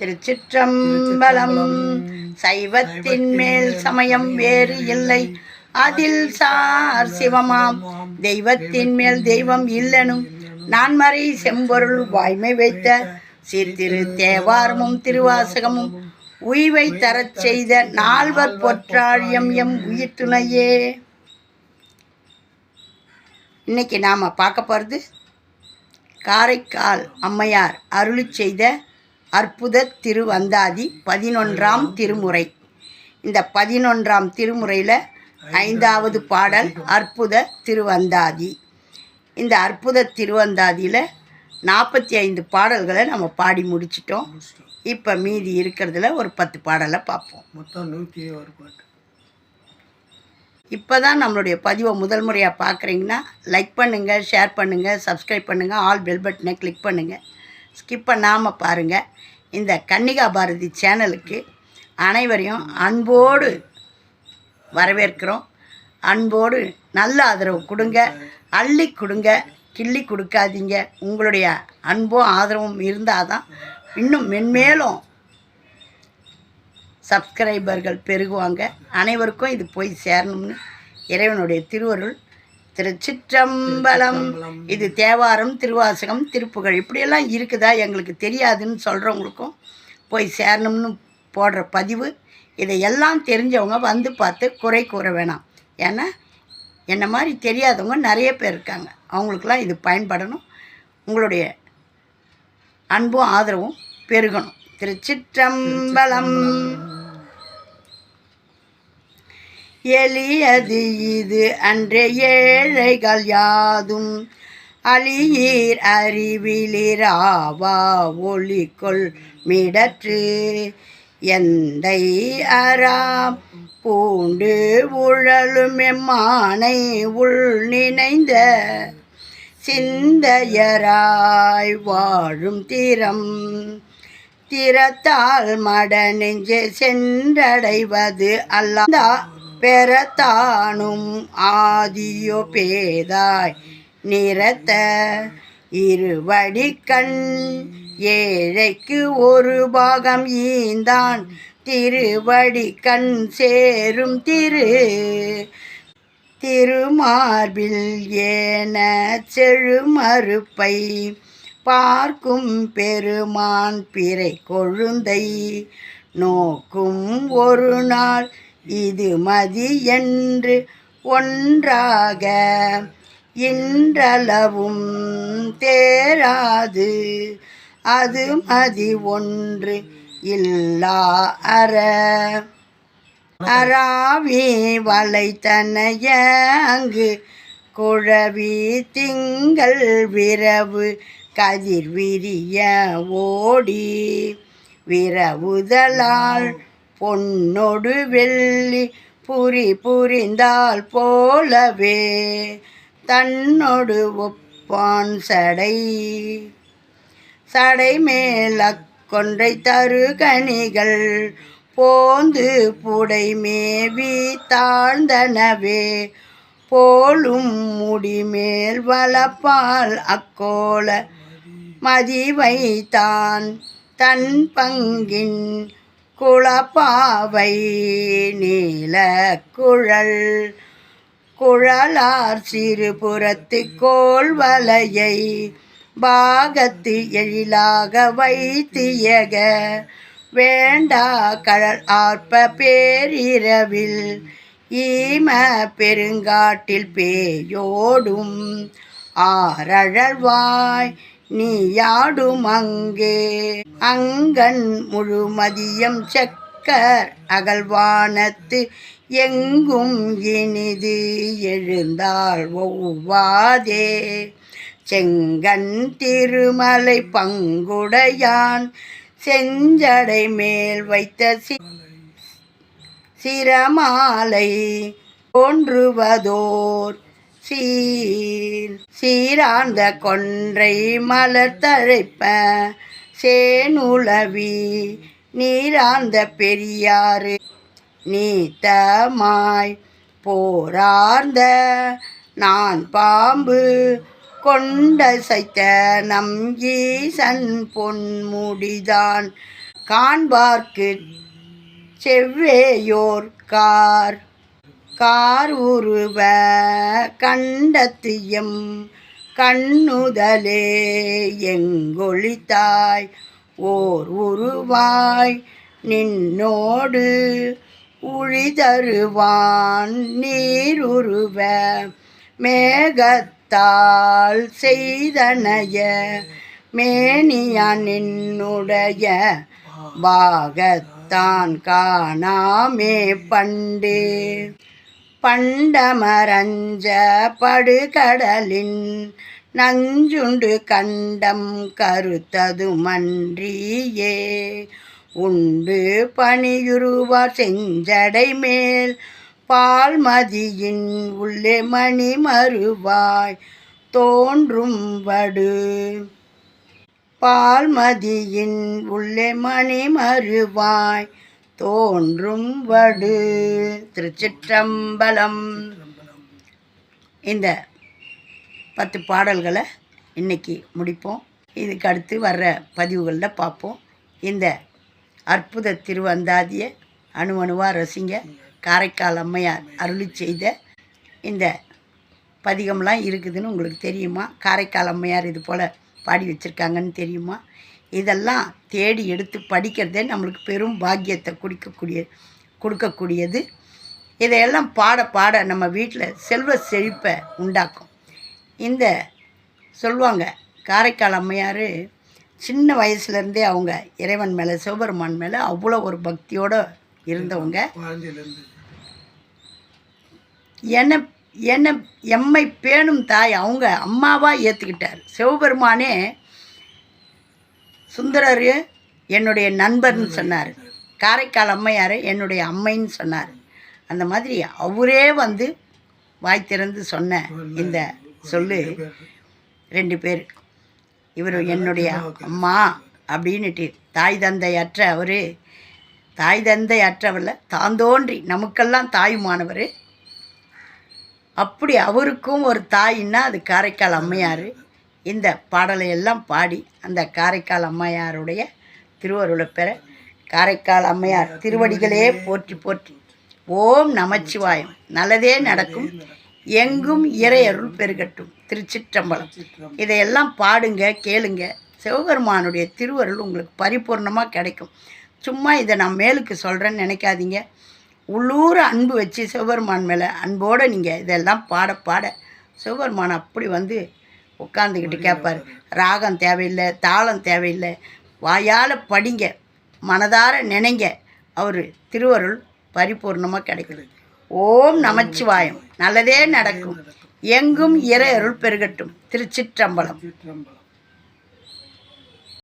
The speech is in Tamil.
திருச்சிற்றம்பலம். சைவத்தின் மேல் சமயம் வேறு இல்லை. அதில் சார் சிவமாம். தெய்வத்தின் மேல் தெய்வம் இல்லனும். நான்மறை செம்பொருள் வாய்மை வைத்த சீர்திரு தேவாரமும் திருவாசகமும் உய்வை தரச் செய்த நால்வர் பொற்றாழியம் எம் உயிர் துணையே இன்னைக்கு நாம் பார்க்க போகிறது காரைக்கால் அம்மையார் அருளி செய்த அற்புத திருவந்தாதி பதினொன்றாம் திருமுறை. இந்த பதினொன்றாம் திருமுறையில் ஐந்தாவது பாடல் அற்புத திருவந்தாதி. இந்த அற்புத திருவந்தாதியில் நாற்பத்தி ஐந்து பாடல்களை நம்ம பாடி முடிச்சிட்டோம். இப்போ மீதி இருக்கிறதுல ஒரு பத்து பாடலை பார்ப்போம். மொத்தம் நூற்றி ஒரு பாட்டு. இப்போ தான் நம்மளுடைய பதிவை முதல் முறையாக பார்க்குறீங்கன்னா லைக் பண்ணுங்கள் ஷேர் பண்ணுங்கள் சப்ஸ்கிரைப் பண்ணுங்கள் ஆல் பெல் பட்டனை கிளிக் பண்ணுங்கள் ஸ்கிப் பண்ணாமல் பாருங்கள் இந்த கன்னிகா பாரதி சேனலுக்கு அனைவரையும் அன்போடு வரவேற்கிறோம். அன்போடு நல்ல ஆதரவு கொடுங்க. அள்ளி கொடுங்க. கிள்ளி கொடுக்காதீங்க. உங்களுடைய அன்பும் ஆதரவும் இருந்தால் தான் இன்னும் மென்மேலும் சப்ஸ்கிரைபர்கள் பெருகுவாங்க. அனைவருக்கும் இது போய் சேரணும்னு இறைவனுடைய திருவருள் திருச்சிற்றம்பலம். இது தேவாரம் திருவாசகம் திருப்புகழ். இப்படியெல்லாம் இருக்குதா எங்களுக்கு தெரியாதுன்னு சொல்கிறவங்களுக்கும் போய் சேரணும்னு போடுற பதிவு. இதையெல்லாம் தெரிஞ்சவங்க வந்து பார்த்து குறை கூற வேணாம். ஏன்னா என்ன மாதிரி தெரியாதவங்க நிறைய பேர் இருக்காங்க. அவங்களுக்கெல்லாம் இது பயன்படணும். உங்களுடைய அன்பும் ஆதரவும் பெருகணும். திருச்சிற்றம்பலம். எளியது இது அன்றே ஏழைகள் யாதும். அழியீர் அறிவிலிராவா ஒளிக்கொள் மிடற்று. எந்தை அறாம் பூண்டு உழலும் எம்மானை உள் நினைந்த. சிந்தையராய் வாழும் திறம். திறத்தால் மட நெஞ்சு சென்றடைவது அல்லா. பெறத்தானும் ஆதியோ பேதாய் நிறத்த இருவடி கண் ஏழைக்கு ஒரு பாகம் ஈந்தான். திருவடி கண் சேரும் திரு திருமார்பில் ஏன செழுமறுப்பை பார்க்கும் பெருமான் பிறை கொழுந்தை நோக்கும் ஒரு நாள் இது மதி என்று ஒன்றாக இன்றளவும் தேராது. அது மதி ஒன்று இல்லா அற. அராவி வலைத்தனைய அங்கு குழவி திங்கள் விரவு கதிர் விரிய ஓடி. விரவுதலால் பொன்னொடு வெள்ளி புரி புரிந்தால் போலவே தன்னொடு ஒப்பான் சடை. சடை மேல கொன்றை தருகணிகள் போந்து புடை மேவி தாழ்ந்தனவே போலும் முடிமேல் வளப்பால் அக்கோல மதிவைத்தான் தன் பங்கின் குளப்பாவை நீல குழல். குழலார் சிறுபுறத்து கோல் வலையை பாகத்து எழிலாக வைத்தியக. வேண்டா கடல் ஆர்ப்ப பேரிரவில் ஈம பெருங்காட்டில் பேயோடும். ஆரழல்வாய் நீயாடும் அங்கே. அங்கன் முழுமதியம் செக்கர் அகல்வானத்து எங்கும் இனிது எழுந்தாள் ஒவ்வாதே. செங்கன் திருமலை பங்குடையான் செஞ்சடை மேல் வைத்த சிரமாலை தோன்றுவதோர் சீர் சீராந்த கொன்றை மலர் தழைப்ப சேனுளவி நீராந்த பெரியாறு நீத்தமாய் போரார்ந்த நான் பாம்பு கொண்ட சைத்த நம் ஈசன் பொன்முடிதான். காண்பார்க்கு செவ்வேயோர் கார் கார் உருவ கண்டத்தியம் கண்ணுதலே எங்கொழித்தாய் ஓர் உருவாய் நின்னோடு உழிதருவான் நீருருவ மேகத்தால் செய்தனைய மேனியான் நின்னுடைய பாகத்தான் காணாமே பண்டே. பண்டமரஞ்ச படுகடலின் நஞ்சுண்டு கண்டம் கருத்ததுமன்றியே. உண்டு பணியுருவார் செஞ்சடை மேல் பால்மதியின் உள்ளே மணி மறுவாய் தோன்றும் வடு. பால்மதியின் உள்ளே மணி மறுவாய் தோன்றும் வடு திருச்சிற்றம்பலம். இந்த பத்து பாடல்களை இன்னைக்கு முடிப்போம். இதுக்கு அடுத்து வர்ற பதிவுகளில் பார்ப்போம். இந்த அற்புத திருவந்தாதியை அணு அணுவாக ரசிங்க காரைக்கால் அம்மையார் அருளி செய்த இந்த பதிகம்லாம் இருக்குதுன்னு உங்களுக்கு தெரியுமா? காரைக்கால் அம்மையார் இது போல் பாடி வச்சுருக்காங்கன்னு தெரியுமா? இதெல்லாம் தேடி எடுத்து படிக்கிறதே நம்மளுக்கு பெரும் பாக்கியத்தை குடிக்கக்கூடிய கொடுக்கக்கூடியது. இதையெல்லாம் பாட பாட நம்ம வீட்டில் செல்வ செழிப்பை உண்டாக்கும். இந்த சொல்லுவாங்க காரைக்கால் அம்மையார் சின்ன வயசுலேருந்தே அவங்க இறைவன் மேலே சிவபெருமான் மேலே அவ்வளோ ஒரு பக்தியோடு இருந்தவங்க. என்னை என்னை எம்மை பேணும் தாய் அவங்க அம்மாவாக ஏற்றுக்கிட்டார் சிவபெருமானே சுந்தரர் என்னுடைய நண்பர்னு சொன்னார். காரைக்கால் அம்மையார் என்னுடைய அம்மைன்னு சொன்னார். அந்த மாதிரி அவரே வந்து வாய் திறந்து சொன்ன இந்த சொல்லு ரெண்டு பேர். இவர் என்னுடைய அம்மா அப்படின்னுட்டு தாய் தந்தை அற்ற அவர். தாய் தந்தை அற்றவரில் தாந்தோன்றி நமக்கெல்லாம் தாயுமானவர். அப்படி அவருக்கும் ஒரு தாயின்னா அது காரைக்கால் அம்மையார். இந்த பாடலை எல்லாம் பாடி அந்த காரைக்கால் அம்மையாருடைய திருவருளை பெற காரைக்கால் அம்மையார் திருவடிகளே போற்றி போற்றி. ஓம் நமச்சிவாயம். நல்லதே நடக்கும். எங்கும் இறையருள் பெருகட்டும். திருச்சிற்றம்பலம். இதையெல்லாம் பாடுங்க கேளுங்க. சிவபெருமானுடைய திருவருள் உங்களுக்கு பரிபூர்ணமாக கிடைக்கும். சும்மா இதை நான் மேலுக்கு சொல்கிறேன்னு நினைக்காதீங்க. உள்ளூர் அன்பு வச்சு சிவபெருமான் மேலே அன்போடு நீங்கள் இதெல்லாம் பாட பாட. சிவபெருமான் அப்படி வந்து உட்காந்துக்கிட்டு கேட்பார். ராகம் தேவையில்லை தாளம் தேவையில்லை. வாயால் படிங்க மனதார நினைங்க. அவர் திருவருள் பரிபூர்ணமாக கிடைக்குது ஓம் நமச்சிவாயம். நல்லதே நடக்கும். எங்கும் இறை அருள் பெருகட்டும். திருச்சிற்றம்பலம்.